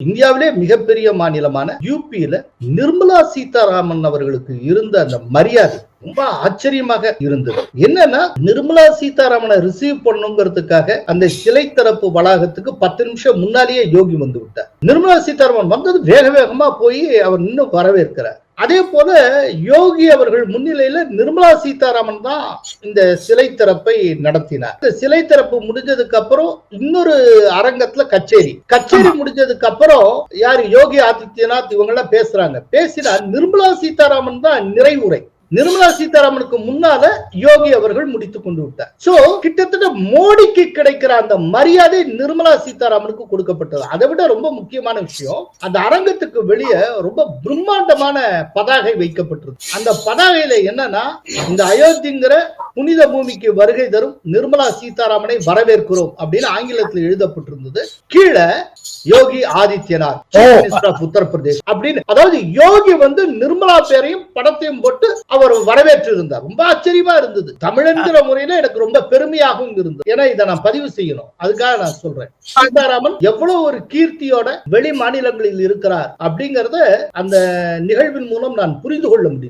இந்தியாவிலே மிகப்பெரிய மாநிலமான யூபியில நிர்மலா சீதாராமன் அவர்களுக்கு இருந்த அந்த மரியாதை ரொம்ப ஆச்சரியமாக இருந்தது. என்னன்னா நிர்மலா சீதாராமனை ரிசீவ் பண்ணுங்கிறதுக்காக அந்த சிலை திறப்பு வளாகத்துக்கு பத்து நிமிஷம் முன்னாலேயே யோகி வந்து விட்டார். நிர்மலா சீதாராமன் வந்தது வேக வேகமா போய் அவர் இன்னும் வரவேற்கிறார். அதே போல யோகி அவர்கள் முன்னிலையில நிர்மலா சீதாராமன் தான் இந்த சிலை திறப்பை நடத்தினார். இந்த சிலை திறப்பு முடிஞ்சதுக்கு அப்புறம் இன்னொரு அரங்கத்துல கச்சேரி. கச்சேரி முடிஞ்சதுக்கு அப்புறம் யாரு? யோகி ஆதித்யநாத் இவங்க எல்லாம் பேசுறாங்க. பேசினா நிர்மலா சீதாராமன் தான் நிறைவுரை. நிர்மலா சீதாராமனுக்கு முன்னால யோகி அவர்கள் முடித்து கொண்டு விட்டார். சோ கிட்டத்தட்ட மோடிக்கு கிடைக்கிற அந்த மரியாதை நிர்மலா சீதாராமனுக்கு கொடுக்கப்பட்டது. அதை விட ரொம்ப முக்கியமான விஷயம் அந்த அரங்கத்துக்கு வெளியே ரொம்ப பிரம்மாண்டமான பதாகை வைக்கப்பட்டிருக்கு. அந்த பதாகையில என்னன்னா இந்த அயோத்திங்கிற புனித பூமிக்கு வருகை தரும் நிர்மலா சீதாராமனை வரவேற்கிறோம் அப்படின்னு ஆங்கிலத்தில் எழுதப்பட்டிருந்தது. கீழே யோகி ஆதித்யநாத் உத்தரப்பிரதேஷ் அப்படின்னு அதாவது யோகி வந்து நிர்மலா பேரையும் படத்தையும் போட்டு அவர் வரவேற்று இருந்தார் ரொம்ப ஆச்சரியமா இருந்தது. தமிழன்கிற முறையில எனக்கு ரொம்ப பெருமையாகவும் இருந்தது. ஏன்னா இதை நான் பதிவு செய்யணும். அதுக்காக நான் சொல்றேன். சீதாராமன் எவ்வளவு ஒரு கீர்த்தியோட வெளி மாநிலங்களில் இருக்கிறார் அப்படிங்கறத அந்த நிகழ்வின் மூலம் நான் புரிந்து கொள்ள முடியும்.